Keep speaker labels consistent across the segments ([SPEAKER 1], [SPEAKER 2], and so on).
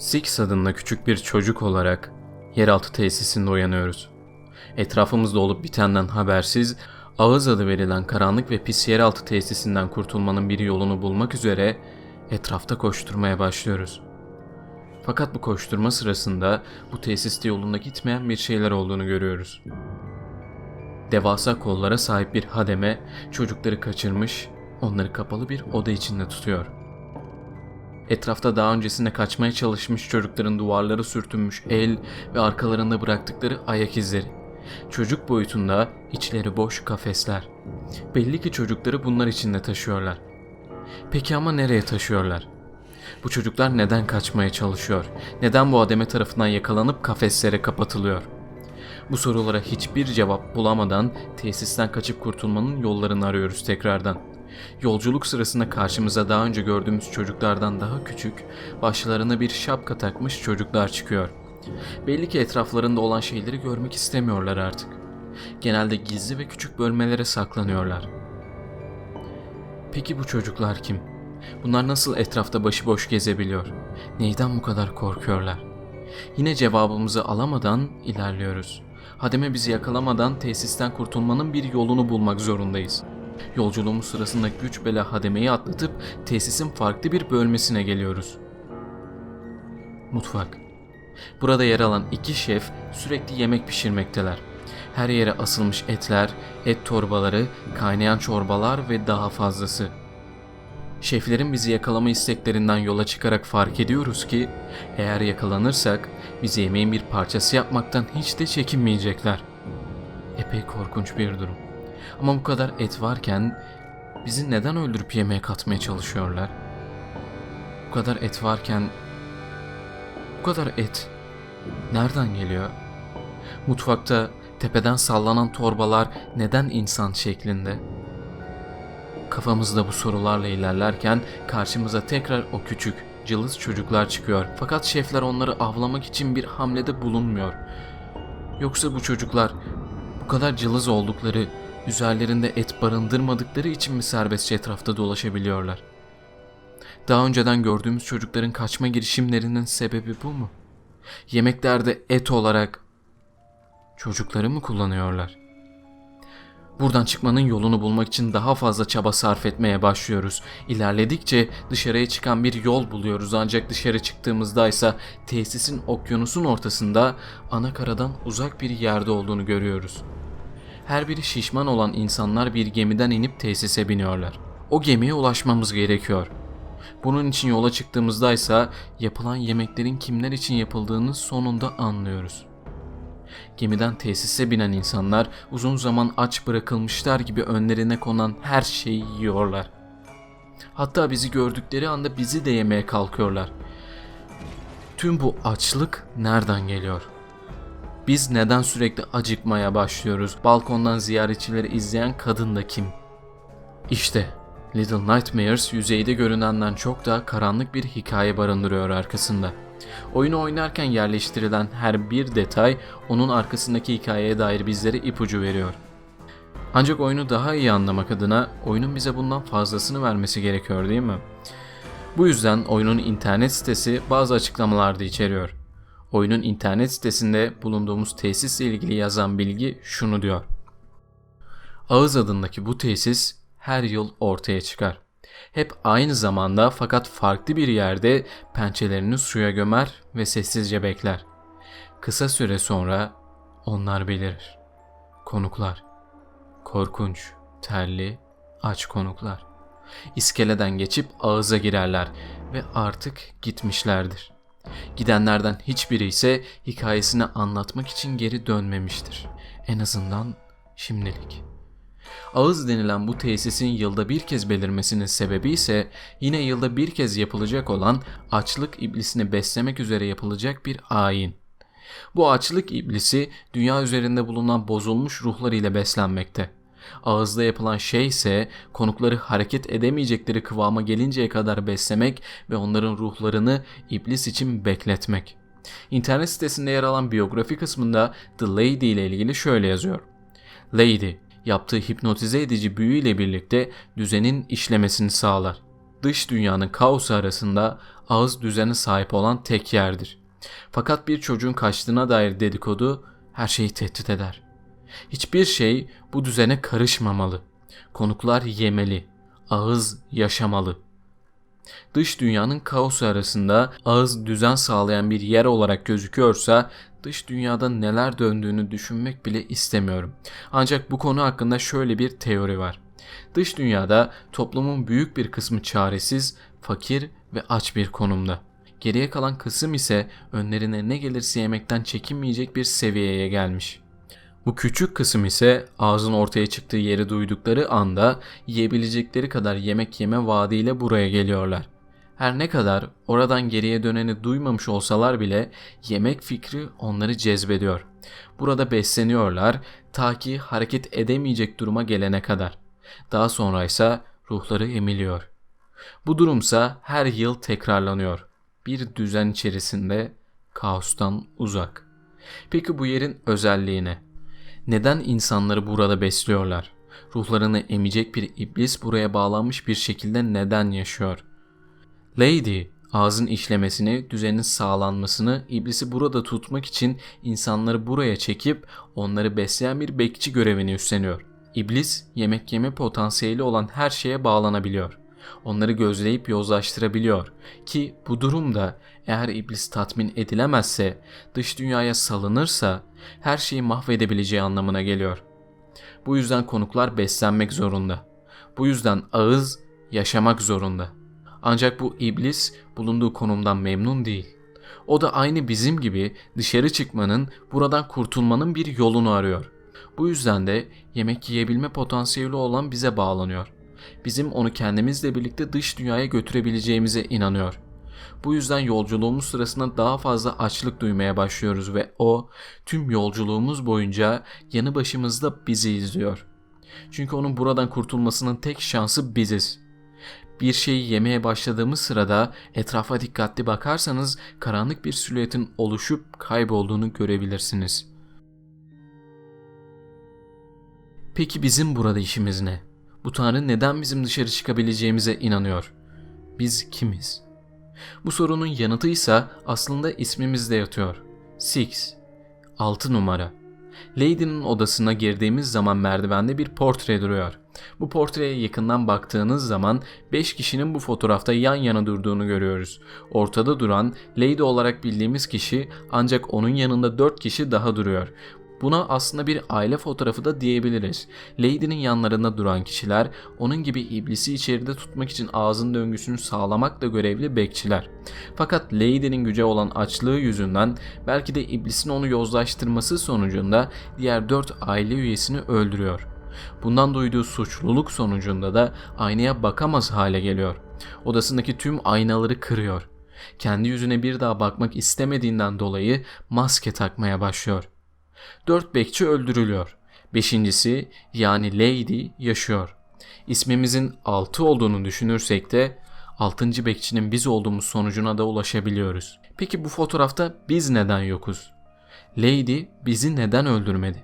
[SPEAKER 1] Six adında küçük bir çocuk olarak yeraltı tesisinde uyanıyoruz. Etrafımızda olup bitenden habersiz, ağız adı verilen karanlık ve pis yeraltı tesisinden kurtulmanın bir yolunu bulmak üzere etrafta koşturmaya başlıyoruz. Fakat bu koşturma sırasında bu tesiste yolunda gitmeyen bir şeyler olduğunu görüyoruz. Devasa kollara sahip bir hademe çocukları kaçırmış, onları kapalı bir oda içinde tutuyor. Etrafta daha öncesinde kaçmaya çalışmış çocukların duvarlara sürtünmüş el ve arkalarında bıraktıkları ayak izleri. Çocuk boyutunda içleri boş kafesler. Belli ki çocukları bunlar içinde taşıyorlar. Peki ama nereye taşıyorlar? Bu çocuklar neden kaçmaya çalışıyor? Neden bu ademe tarafından yakalanıp kafeslere kapatılıyor? Bu sorulara hiçbir cevap bulamadan tesisten kaçıp kurtulmanın yollarını arıyoruz tekrardan. Yolculuk sırasında karşımıza daha önce gördüğümüz çocuklardan daha küçük, başlarına bir şapka takmış çocuklar çıkıyor. Belli ki etraflarında olan şeyleri görmek istemiyorlar artık. Genelde gizli ve küçük bölmelere saklanıyorlar. Peki bu çocuklar kim? Bunlar nasıl etrafta başıboş gezebiliyor? Neyden bu kadar korkuyorlar? Yine cevabımızı alamadan ilerliyoruz. Hademe bizi yakalamadan tesisten kurtulmanın bir yolunu bulmak zorundayız. Yolculuğumuz sırasında güç bela hademeyi atlatıp tesisin farklı bir bölmesine geliyoruz. Mutfak. Burada yer alan iki şef sürekli yemek pişirmekteler. Her yere asılmış etler, et torbaları, kaynayan çorbalar ve daha fazlası. Şeflerin bizi yakalama isteklerinden yola çıkarak fark ediyoruz ki eğer yakalanırsak bizi yemeğin bir parçası yapmaktan hiç de çekinmeyecekler. Epey korkunç bir durum. Ama bu kadar et varken bizi neden öldürüp yemeğe katmaya çalışıyorlar? Bu kadar et varken bu kadar et nereden geliyor? Mutfakta tepeden sallanan torbalar neden insan şeklinde? Kafamızda bu sorularla ilerlerken karşımıza tekrar o küçük, cılız çocuklar çıkıyor. Fakat şefler onları avlamak için bir hamlede bulunmuyor. Yoksa bu çocuklar bu kadar cılız oldukları, üzerlerinde et barındırmadıkları için mi serbestçe etrafta dolaşabiliyorlar? Daha önceden gördüğümüz çocukların kaçma girişimlerinin sebebi bu mu? Yemeklerde et olarak çocukları mı kullanıyorlar? Buradan çıkmanın yolunu bulmak için daha fazla çaba sarf etmeye başlıyoruz. İlerledikçe dışarıya çıkan bir yol buluyoruz ancak dışarı çıktığımızda ise tesisin okyanusun ortasında ana karadan uzak bir yerde olduğunu görüyoruz. Her biri şişman olan insanlar bir gemiden inip tesise biniyorlar. O gemiye ulaşmamız gerekiyor. Bunun için yola çıktığımızda ise yapılan yemeklerin kimler için yapıldığını sonunda anlıyoruz. Gemiden tesise binen insanlar uzun zaman aç bırakılmışlar gibi önlerine konan her şeyi yiyorlar. Hatta bizi gördükleri anda bizi de yemeye kalkıyorlar. Tüm bu açlık nereden geliyor? Biz neden sürekli acıkmaya başlıyoruz? Balkondan ziyaretçileri izleyen kadın da kim? İşte Little Nightmares yüzeyde görünenden çok daha karanlık bir hikaye barındırıyor arkasında. Oyunu oynarken yerleştirilen her bir detay onun arkasındaki hikayeye dair bizlere ipucu veriyor. Ancak oyunu daha iyi anlamak adına oyunun bize bundan fazlasını vermesi gerekiyor değil mi? Bu yüzden oyunun internet sitesi bazı açıklamalar da içeriyor. Oyunun internet sitesinde bulunduğumuz tesisle ilgili yazan bilgi şunu diyor. Ağız adındaki bu tesis her yıl ortaya çıkar. Hep aynı zamanda fakat farklı bir yerde pençelerini suya gömer ve sessizce bekler. Kısa süre sonra onlar belirir. Konuklar. Korkunç, terli, aç konuklar. İskeleden geçip ağıza girerler ve artık gitmişlerdir. Gidenlerden hiçbiri ise hikayesini anlatmak için geri dönmemiştir. En azından şimdilik.'' Ağız denilen bu tesisin yılda bir kez belirmesinin sebebi ise yine yılda bir kez yapılacak olan açlık iblisini beslemek üzere yapılacak bir ayin. Bu açlık iblisi dünya üzerinde bulunan bozulmuş ruhlar ile beslenmekte. Ağızda yapılan şey ise konukları hareket edemeyecekleri kıvama gelinceye kadar beslemek ve onların ruhlarını iblis için bekletmek. İnternet sitesinde yer alan biyografi kısmında The Lady ile ilgili şöyle yazıyor. Lady, yaptığı hipnotize edici büyüyle birlikte düzenin işlemesini sağlar. dış dünyanın kaosu arasında ağız düzeni sahip olan tek yerdir. Fakat bir çocuğun kaçtığına dair dedikodu her şeyi tehdit eder. Hiçbir şey bu düzene karışmamalı. Konuklar yemeli, ağız yaşamalı. Dış dünyanın kaosu arasında ağız düzen sağlayan bir yer olarak gözüküyorsa dış dünyada neler döndüğünü düşünmek bile istemiyorum. Ancak bu konu hakkında şöyle bir teori var. Dış dünyada toplumun büyük bir kısmı çaresiz, fakir ve aç bir konumda. Geriye kalan kısım ise önlerine ne gelirse yemekten çekinmeyecek bir seviyeye gelmiş. Bu küçük kısım ise ağzın ortaya çıktığı yeri duydukları anda yiyebilecekleri kadar yemek yeme vaadiyle buraya geliyorlar. Her ne kadar oradan geriye döneni duymamış olsalar bile yemek fikri onları cezbediyor. Burada besleniyorlar ta ki hareket edemeyecek duruma gelene kadar. Daha sonra ise ruhları emiliyor. Bu durumsa her yıl tekrarlanıyor. Bir düzen içerisinde kaostan uzak. Peki bu yerin özelliği ne? Neden insanları burada besliyorlar? Ruhlarını emecek bir iblis buraya bağlanmış bir şekilde neden yaşıyor? Lady, ağzın işlemesini, düzenin sağlanmasını, iblisi burada tutmak için insanları buraya çekip onları besleyen bir bekçi görevini üstleniyor. İblis, yemek yeme potansiyeli olan her şeye bağlanabiliyor. Onları gözleyip yozlaştırabiliyor ki bu durumda eğer iblis tatmin edilemezse, dış dünyaya salınırsa her şeyi mahvedebileceği anlamına geliyor. Bu yüzden konuklar beslenmek zorunda. Bu yüzden ağız yaşamak zorunda. Ancak bu iblis bulunduğu konumdan memnun değil. O da aynı bizim gibi dışarı çıkmanın, buradan kurtulmanın bir yolunu arıyor. Bu yüzden de yemek yiyebilme potansiyeli olan bize bağlanıyor. Bizim onu kendimizle birlikte dış dünyaya götürebileceğimize inanıyor. Bu yüzden yolculuğumuz sırasında daha fazla açlık duymaya başlıyoruz ve o tüm yolculuğumuz boyunca yanı başımızda bizi izliyor. Çünkü onun buradan kurtulmasının tek şansı biziz. Bir şeyi yemeye başladığımız sırada etrafa dikkatli bakarsanız karanlık bir silüetin oluşup kaybolduğunu görebilirsiniz. Peki bizim burada işimiz ne? Bu Tanrı neden bizim dışarı çıkabileceğimize inanıyor? Biz kimiz? Bu sorunun yanıtı ise aslında ismimizde yatıyor. Six. 6 numara. Lady'nin odasına girdiğimiz zaman merdivende bir portre duruyor. Bu portreye yakından baktığınız zaman 5 kişinin bu fotoğrafta yan yana durduğunu görüyoruz. Ortada duran Lady olarak bildiğimiz kişi ancak onun yanında 4 kişi daha duruyor. Buna aslında bir aile fotoğrafı da diyebiliriz. Lady'nin yanlarında duran kişiler onun gibi iblisi içeride tutmak için ağzın döngüsünü sağlamakla görevli bekçiler. Fakat Lady'nin güce olan açlığı yüzünden belki de iblisin onu yozlaştırması sonucunda diğer dört aile üyesini öldürüyor. Bundan duyduğu suçluluk sonucunda da aynaya bakamaz hale geliyor. Odasındaki tüm aynaları kırıyor. Kendi yüzüne bir daha bakmak istemediğinden dolayı maske takmaya başlıyor. Dört bekçi öldürülüyor. Beşincisi yani Lady yaşıyor. İsmimizin altı olduğunu düşünürsek de altıncı bekçinin biz olduğumuz sonucuna da ulaşabiliyoruz. Peki bu fotoğrafta biz neden yokuz? Lady bizi neden öldürmedi?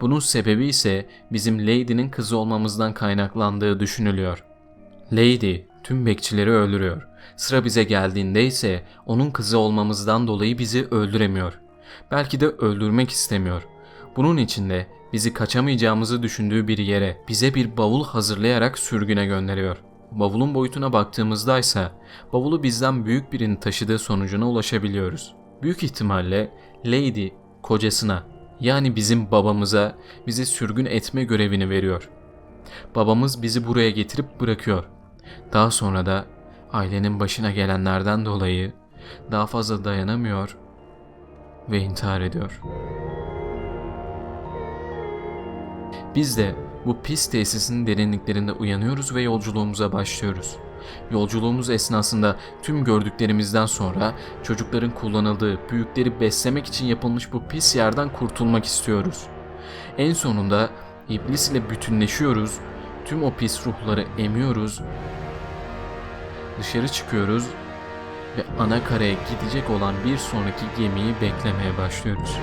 [SPEAKER 1] Bunun sebebi ise bizim Lady'nin kızı olmamızdan kaynaklandığı düşünülüyor. Lady tüm bekçileri öldürüyor. Sıra bize geldiğinde ise onun kızı olmamızdan dolayı bizi öldüremiyor. Belki de öldürmek istemiyor. Bunun için de bizi kaçamayacağımızı düşündüğü bir yere bize bir bavul hazırlayarak sürgüne gönderiyor. Bavulun boyutuna baktığımızda ise bavulu bizden büyük birini taşıdığı sonucuna ulaşabiliyoruz. Büyük ihtimalle Lady kocasına yani bizim babamıza bizi sürgün etme görevini veriyor. Babamız bizi buraya getirip bırakıyor. Daha sonra da ailenin başına gelenlerden dolayı daha fazla dayanamıyor ve intihar ediyor. Biz de bu pis tesisin derinliklerinde uyanıyoruz ve yolculuğumuza başlıyoruz. Yolculuğumuz esnasında tüm gördüklerimizden sonra çocukların kullanıldığı, büyükleri beslemek için yapılmış bu pis yerden kurtulmak istiyoruz. En sonunda iblis ile bütünleşiyoruz, tüm o pis ruhları emiyoruz, dışarı çıkıyoruz ve ana karaya gidecek olan bir sonraki gemiyi beklemeye başlıyoruz.